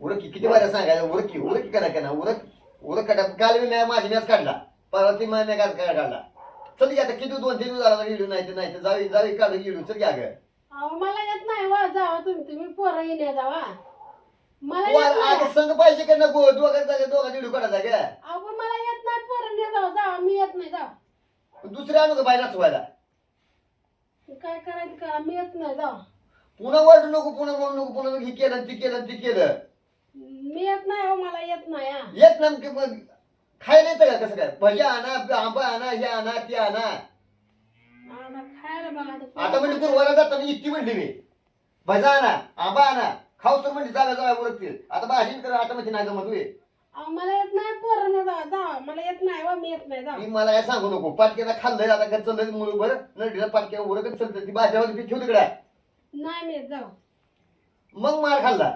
उरक की किती वाऱ्या सांगायचं? उरक की उरक की करा. का ना उरक उरक काढा काल मी नाही माझी मॅच काढला. परवा ती माझ्या मॅच काढला. चल की आता किती दोन तीन दिवस झाला इडू नाही तर नाही तर जावी जावी काढू इडू. चल घ्या ग अहो मला येत नाही वा जावा तुम्ही. तुम्ही पोरं येणे जावा मला येत नाही. आगे संघ पाहिजे का नको दोघांचा जागा दोघांचा इडू काढायचा ग अहो पण मला येत नाही पोरं ने जावा जावा. मी येत नाही जावा. दुसऱ्या आणू का बाई नाचवायला? काय करायचं? करा. मी येत नाही जावा. पुन्हा वरडू नको पुन्हा म्हणू नको पुन्हा हे केलं ती केलं ती केलं. मी येत नाही हो मला येत नाही हा. येत ना की मग खायला येतं का कसं काय? भजी आणा आंबा आणा हे आणा ते आणा. आता खायला बघा आता. आता म्हणजे जाताना इतकी म्हणली मी. भजा आणा आंबा आणा. खाऊ तर म्हणजे जागा जागा उरकतील आता भाजी कर आता म्हणजे नाही जमत होय. अहो, मला येत नाही पोरं जावा मला येत नाही वा मी येत नाही मी मला काय सांगू नको. पाटक्याला खाल्लंय आता काय चाललंय मुळ बरं. नडीला पाटक्या उरकत चालतं ती भाज्यावर ती ठेव तिकडे. नाही मी येत जावा मग मार खाल्ला.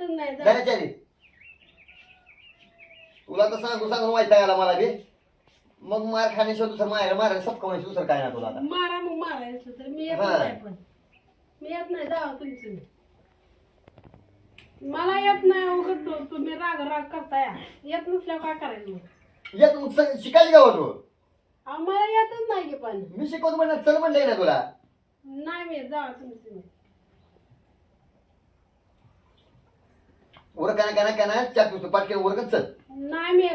नाही तुला तर सांगू सांगून वाईटा आला मला बी. मग मार खाण्याशिवाय दुसरं मारायला मारायला सबका दुसरं काय ना तुला आता. मारा मग मारायचं तर. मी येत हा. नाही पण. मी येत नाही जावा तुमचं. मला येत नाही उगत तो- तुम्ही राग राग करताय. येत नसल्यावर काय करायचं मग? येत मग सग- का होतो अहो, मला येतच नाही की पण. मी शिकवतो म्हणलं चल म्हणलंय ना तुला. नाही मी जावा तुमचं. उरकाना काना काना चार दिवस पाटक्या उरकत चल. नाही मी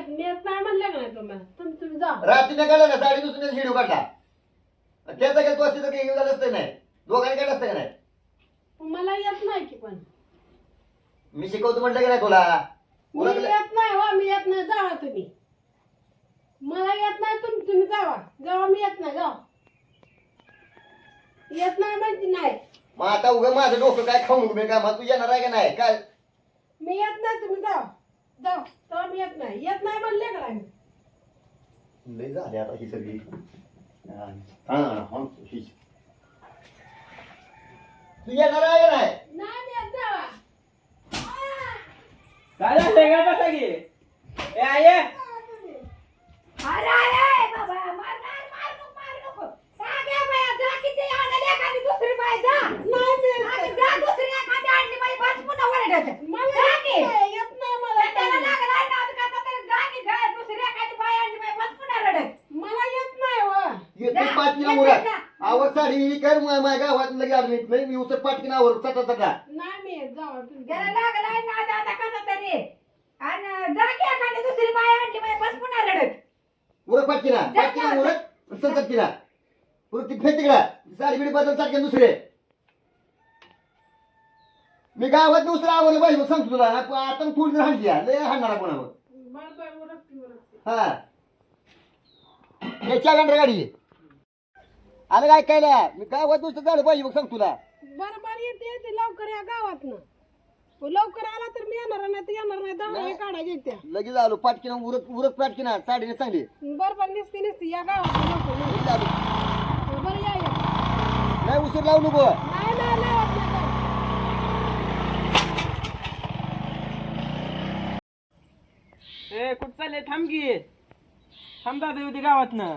नाही म्हणलं का नाही तुम्हाला? तुम्ही तुम्ही जा. रात्रीने काढला ना साडे दुसऱ्या काढला त्याचा काय तो असते तर काही झालं असतं नाही दोघांनी काढलं असतं का नाही? मला येत नाही की पण. मी शिकवतो म्हटलं की नाही तुला? मी उरकलं येत नाही वा मी येत नाही. जावा तुम्ही. मला येत नाही तुम्ही तुम्ही जावा. जावा मी येत नाही जावा. येत नाही म्हणजे नाही. मग आता उगा माझं डोकं काय खाऊ नको मी काय मग तू येणार आहे का नाही? काय? मी येत नाही तुम्ही जावा जावा तेव्हा मी येत नाही. येत नाही म्हणले का नाही? लय झाले आता ही सगळी. हा, हा. तू येणार आहे का नाही? नाही मी येत जावा काय झालंय का बसा की. ए आये अरे अरे बाबा मार मार मार नको मार नको सागे बाया जा किती आणली एखादी दुसरी बाय जा नाही मी येत आणि नाही. जा दुसरी एखादी आणली बाई बस पुन्हा वरडायचं मला जा येत की. नाही, येत नाही मला त्याला लागलाय ना आता कसं तरी जा की घा दुसरी एखादी बाई आणली बाई बस पुन्हा रडत मला येत नाही व येते उरक जा. आवर साडी कर मा- माझ्या गावात लगे आलो नाही मी उसर पाटकीना आवर चटा चटा नाही मी येत जावा तुम्ही त्याला लागलाय ना आता आता कसं तरी. आणि जा की एखादी दुसरी आणली बाई बस पुन्हा रडत. उरक जा. उरक. चल चटकीना उरक ती फेक तिकडा. साडी बिडी बदल चाटके दुसरे. मी गावात दुसरं आवडलं पाहिजे सांगतो तुला. ना आता थोडी जर हाणली आहे, लय हाणणार कोणावर बरं बरं हा. याच्या गाडी. आलं काय काय मी गावात नुसतं झालं पाहिजे मग सांग तुला. बरं बरं येते येते. लवकर या गावात ना लवकर आला तर मी येणार नाही तर येणार नाही. दहा नाही. काढायचे त्या लगेच आलो पाटकीना उरक उरक पाटकीना साडीने चांगली बरं बरं निसते निसते. या गावात लवकर लगेच आलो. बरं या या. नाही उशीर लावू नको. नाही नाही लावत नाही जाऊ. ए कुठं चालले? थांब की. थांब दादा येऊ दे गावातनं.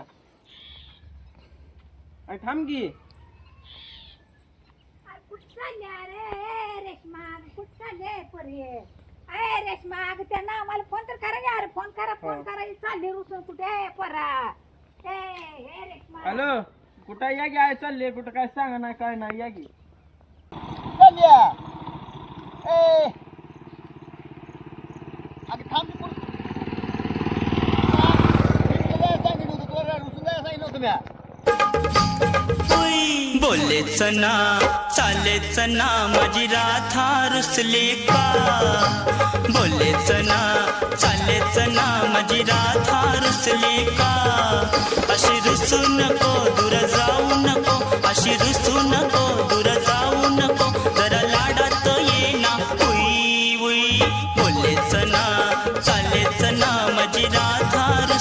अरे थांब की. कुठं चालले अरे रेश्मा कुठं चालले पोरी? अरे रेश्मा अगं त्यांना आम्हाला फोन तर करा की अरे फोन करा फोन हा. करा. चालली रुसून कुठे? आहे पोरा. ए हे रेश्मा हॅलो कुठं या की? आहे चालले. कुठं काय सांगा नाही काय नाही या की. चालल्या ए. अगं थांब पुढं. सांगितलं होतं तुला रुसून जायला सांगितलं होतं म्या. बोलेच ना चालेच ना माझी राधा रुसले का? बोलेच ना चालेच ना माझी राधा